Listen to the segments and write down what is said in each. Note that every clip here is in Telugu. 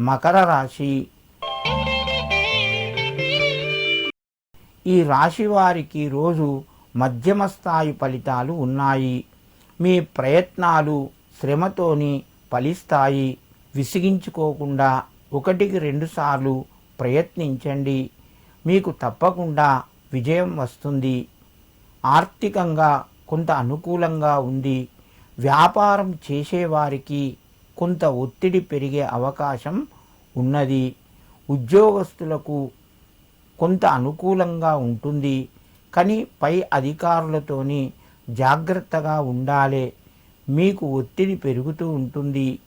మకర రాశి ఈ రాశి వారికి రోజు మధ్యమ స్థాయి ఫలితాలు ఉన్నాయి. మీ ప్రయత్నాలు శ్రమతోని ఫలిస్తాయి. విసిగించుకోకుండా ఒకటికి రెండుసార్లు ప్రయత్నించండి. మీకు తప్పకుండా విజయం వస్తుంది. ఆర్థికంగా కొంత అనుకూలంగా ఉంది. వ్యాపారం చేసేవారికి కొంత ఒత్తిడి పెరిగే అవకాశం ఉన్నది. ఉద్యోగస్తులకు కొంత అనుకూలంగా ఉంటుంది. కానీ పై అధికారులతోని జాగ్రత్తగా ఉండాలి. మీకు ఒత్తిడి పెరుగుతూ ఉంటుంది.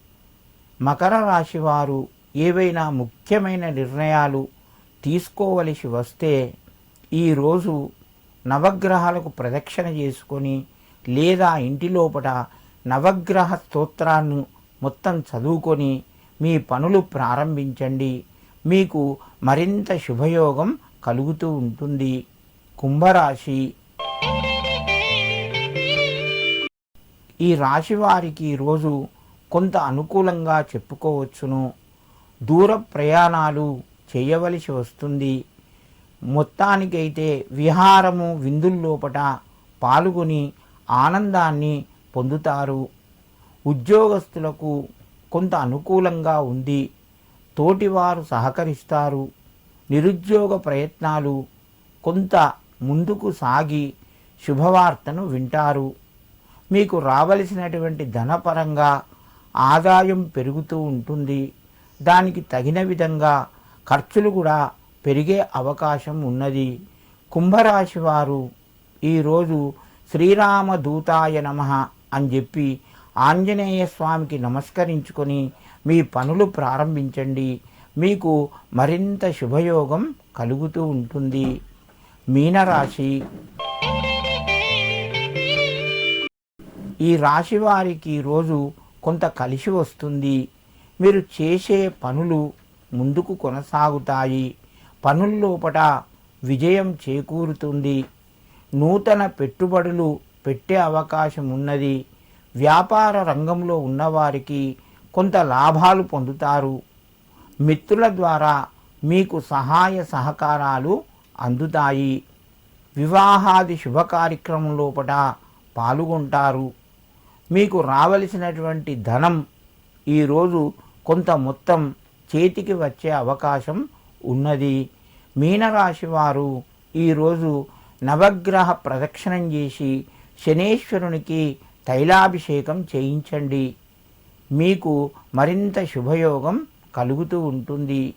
మకర రాశి వారు ఏవైనా ముఖ్యమైన నిర్ణయాలు తీసుకోవలసి వస్తే ఈరోజు నవగ్రహాలకు ప్రదక్షిణ చేసుకొని లేదా ఇంటి లోపల నవగ్రహ స్తోత్రాన్ని మొత్తం చదువుకొని మీ పనులు ప్రారంభించండి. మీకు మరింత శుభయోగం కలుగుతూ ఉంటుంది. కుంభరాశి. ఈ రాశి వారికి ఈరోజు కొంత అనుకూలంగా చెప్పుకోవచ్చును. దూర ప్రయాణాలు చేయవలసి వస్తుంది. మొత్తానికైతే విహారము విందుల్లోపట పాల్గొని ఆనందాన్ని పొందుతారు. ఉద్యోగస్తులకు కొంత అనుకూలంగా ఉంది తోటివారు సహకరిస్తారు. నిరుద్యోగ ప్రయత్నాలు కొంత ముందుకు సాగి శుభవార్తను వింటారు. మీకు రావలసినటువంటి ధనపరంగా ఆదాయం పెరుగుతూ ఉంటుంది. దానికి తగిన విధంగా ఖర్చులు కూడా పెరిగే అవకాశం ఉన్నది. కుంభరాశి వారు ఈరోజు శ్రీరామ దూతాయ నమ అని చెప్పి ఆంజనేయ స్వామికి నమస్కరించుకొని మీ పనులు ప్రారంభించండి. మీకు మరింత శుభయోగం కలుగుతూ ఉంటుంది. మీనరాశి. ఈ రాశి వారికి రోజు కొంత కలిసి వస్తుంది. మీరు చేసే పనులు ముందుకు కొనసాగుతాయి. పనుల్లోపట విజయం చేకూరుతుంది. నూతన పెట్టుబడులు పెట్టే అవకాశం ఉన్నది. వ్యాపార రంగంలో ఉన్నవారికి కొంత లాభాలు పొందుతారు. మిత్రుల ద్వారా మీకు సహాయ సహకారాలు అందుతాయి. వివాహాది శుభ కార్యక్రమం లోపల పాల్గొంటారు. మీకు రావలసినటువంటి ధనం ఈరోజు కొంత మొత్తం చేతికి వచ్చే అవకాశం ఉన్నది. మీనరాశి వారు ఈరోజు నవగ్రహ ప్రదక్షిణం చేసి శనేశ్వరునికి తైలాభిషేకం చేయించండి. మీకు మరింత శుభయోగం కలుగుతూ ఉంటుంది.